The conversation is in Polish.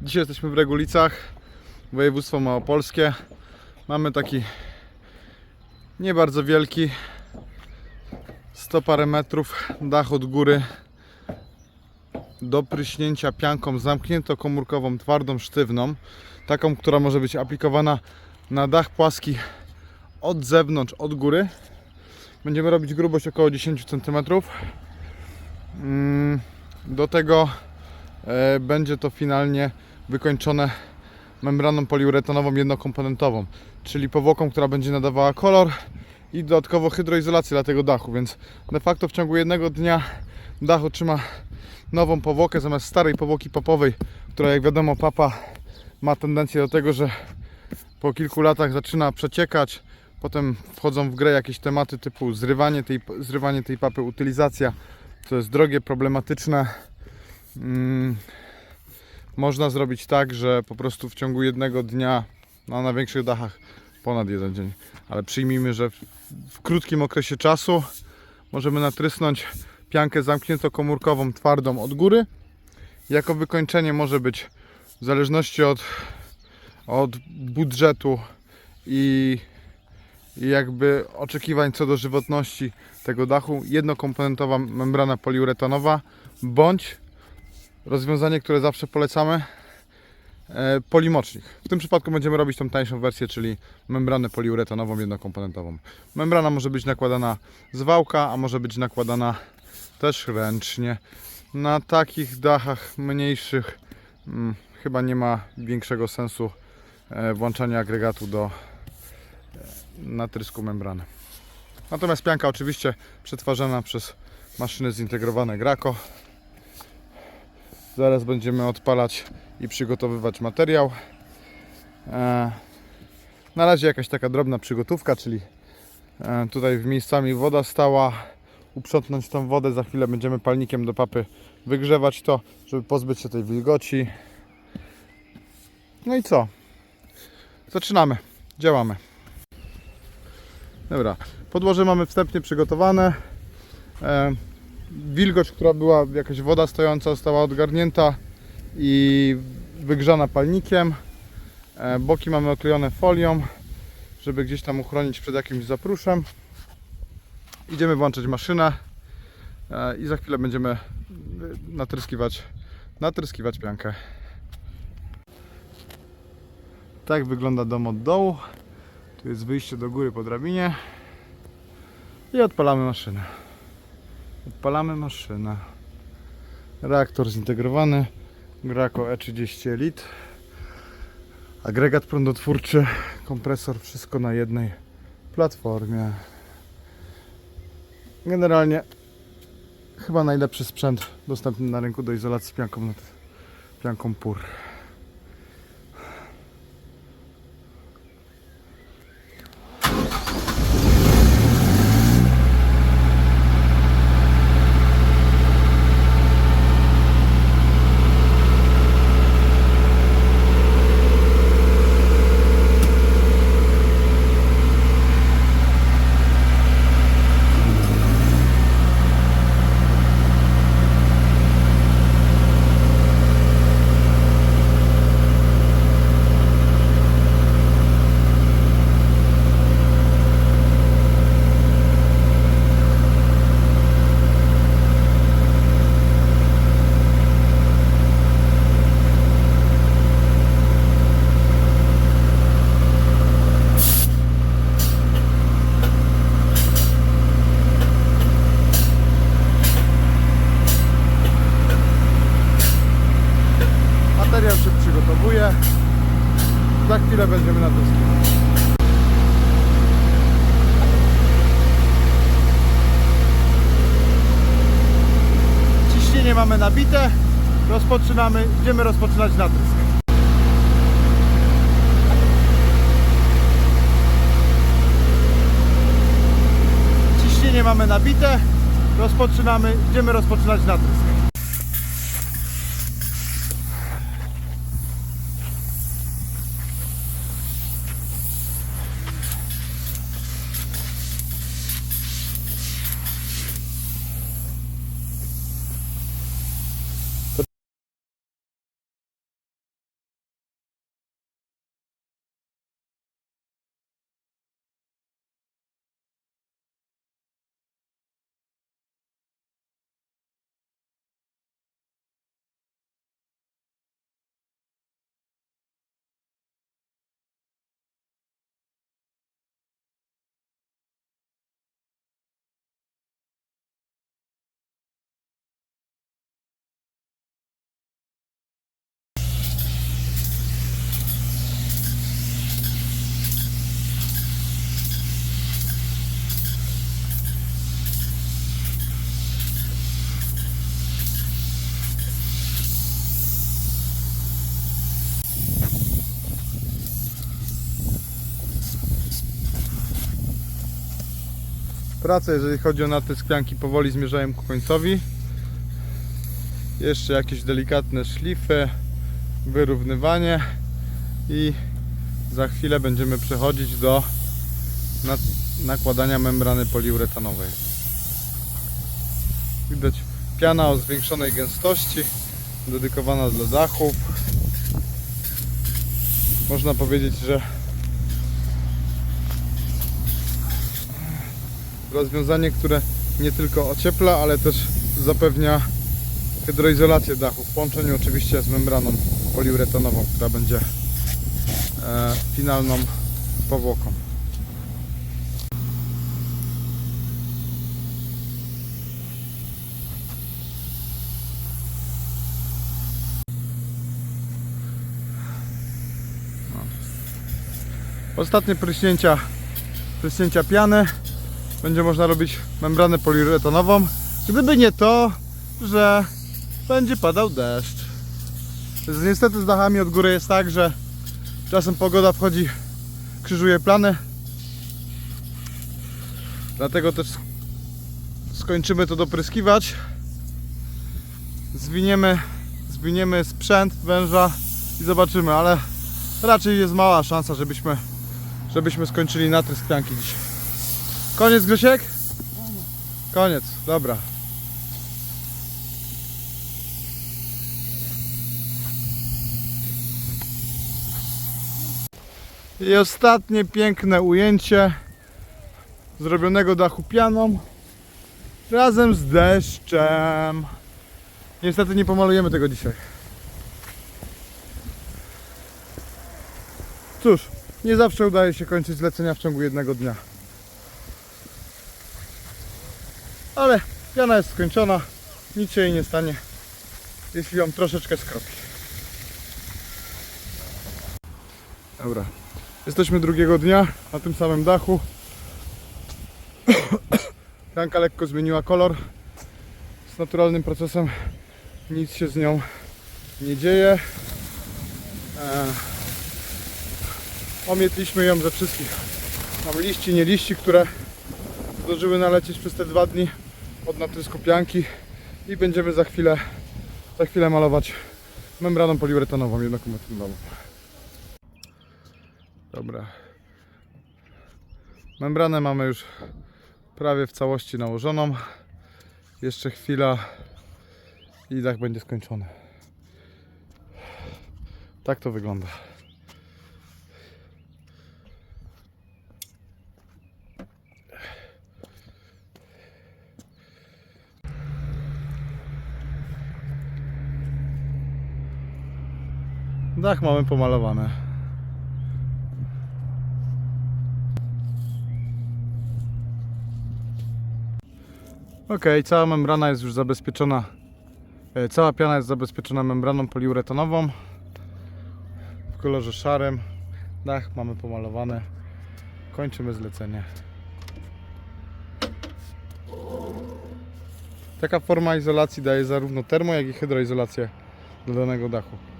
Dzisiaj jesteśmy w Regulicach, województwo małopolskie. Mamy taki nie bardzo wielki, 100 parę metrów dach od góry do pryśnięcia pianką zamknięto-komórkową, twardą, sztywną. Taką, która może być aplikowana na dach płaski od zewnątrz, od góry. Będziemy robić grubość około 10 cm. Mm, Do tego będzie to finalnie wykończone membraną poliuretanową jednokomponentową, czyli powłoką, która będzie nadawała kolor i dodatkowo hydroizolację dla tego dachu, więc de facto w ciągu jednego dnia dach otrzyma nową powłokę zamiast starej powłoki papowej, która jak wiadomo papa ma tendencję do tego, że po kilku latach zaczyna przeciekać, potem wchodzą w grę jakieś tematy typu zrywanie tej, zrywanie tej papy, utylizacja, to jest drogie, problematyczne. Mm, można zrobić tak, że po prostu w ciągu jednego dnia, no na większych dachach ponad jeden dzień, ale przyjmijmy, że w, w krótkim okresie czasu możemy natrysnąć piankę zamknięto-komórkową twardą od góry. Jako wykończenie może być w zależności od, od budżetu i, i jakby oczekiwań co do żywotności tego dachu jednokomponentowa membrana poliuretanowa bądź rozwiązanie, które zawsze polecamy e, polimocznik. W tym przypadku będziemy robić tą tańszą wersję, czyli membranę poliuretanową jednokomponentową. Membrana może być nakładana z wałka, a może być nakładana też ręcznie. Na takich dachach mniejszych mm, chyba nie ma większego sensu e, włączania agregatu do e, natrysku membrany. Natomiast pianka oczywiście przetwarzana przez maszyny zintegrowane Graco. Zaraz będziemy odpalać i przygotowywać materiał. E, Na razie jakaś taka drobna przygotówka, czyli e, tutaj w miejscami woda stała. Uprzątnąć tą wodę, za chwilę będziemy palnikiem do papy wygrzewać to, żeby pozbyć się tej wilgoci. No i co? Zaczynamy, działamy. Dobra, podłoże mamy wstępnie przygotowane. E, wilgoć, która była, jakaś woda stojąca, została odgarnięta i wygrzana palnikiem. E, boki mamy oklejone folią, żeby gdzieś tam uchronić przed jakimś zapruszem. Idziemy włączyć maszynę e, i za chwilę będziemy y, natryskiwać, natryskiwać piankę. Tak wygląda dom od dołu. Tu jest wyjście do góry po drabinie. I odpalamy maszynę. Odpalamy maszynę. Reaktor zintegrowany. Graco E30 Elite. Agregat prądotwórczy, kompresor, wszystko na jednej platformie. Generalnie chyba najlepszy sprzęt dostępny na rynku do izolacji pianką, pianką PUR. Materiał się przygotowuje. Za chwilę będziemy na to Ciśnienie mamy nabite. Rozpoczynamy, idziemy rozpoczynać natrysk. Ciśnienie mamy nabite. Rozpoczynamy, idziemy rozpoczynać natrysk. Prace, jeżeli chodzi o natysk pianki, powoli zmierzają ku końcowi. Jeszcze jakieś delikatne szlify, wyrównywanie i za chwilę będziemy przechodzić do na- nakładania membrany poliuretanowej. Widać piana o zwiększonej gęstości, dedykowana dla dachów. Można powiedzieć, że rozwiązanie, które nie tylko ociepla, ale też zapewnia hydroizolację dachu w połączeniu oczywiście z membraną poliuretanową, która będzie e, finalną powłoką. Ostatnie pryśnięcia, pryśnięcia piany będzie można robić membranę poliuretanową. Gdyby nie to, że będzie padał deszcz. Niestety z dachami od góry jest tak, że czasem pogoda wchodzi, krzyżuje plany. Dlatego też skończymy to dopryskiwać. Zwiniemy, zwiniemy sprzęt węża i zobaczymy, ale raczej jest mała szansa, żebyśmy, żebyśmy skończyli natrysk pianki dzisiaj. Koniec Grzesiek? Koniec, dobra. I ostatnie piękne ujęcie zrobionego dachu pianą razem z deszczem. Niestety nie pomalujemy tego dzisiaj. Cóż, nie zawsze udaje się kończyć zlecenia w ciągu jednego dnia. Ale piana jest skończona, nic się jej nie stanie, jeśli ją troszeczkę skropi. Dobra, jesteśmy drugiego dnia na tym samym dachu. Pianka lekko zmieniła kolor. Z naturalnym procesem nic się z nią nie dzieje. Eee, Omietliśmy ją ze wszystkich tam liści, nie liści, które zdążyły nalecieć przez te dwa dni od natrysku pianki i będziemy za chwilę za chwilę malować membraną poliuretanową jednokomponentową. Dobra. Membranę mamy już prawie w całości nałożoną. Jeszcze chwila i dach będzie skończony. Tak to wygląda. Dach mamy pomalowany. Ok, cała membrana jest już zabezpieczona. e, Cała piana jest zabezpieczona membraną poliuretanową w kolorze szarym. Dach mamy pomalowany. Kończymy zlecenie. Taka forma izolacji daje zarówno termo, jak i hydroizolację do danego dachu.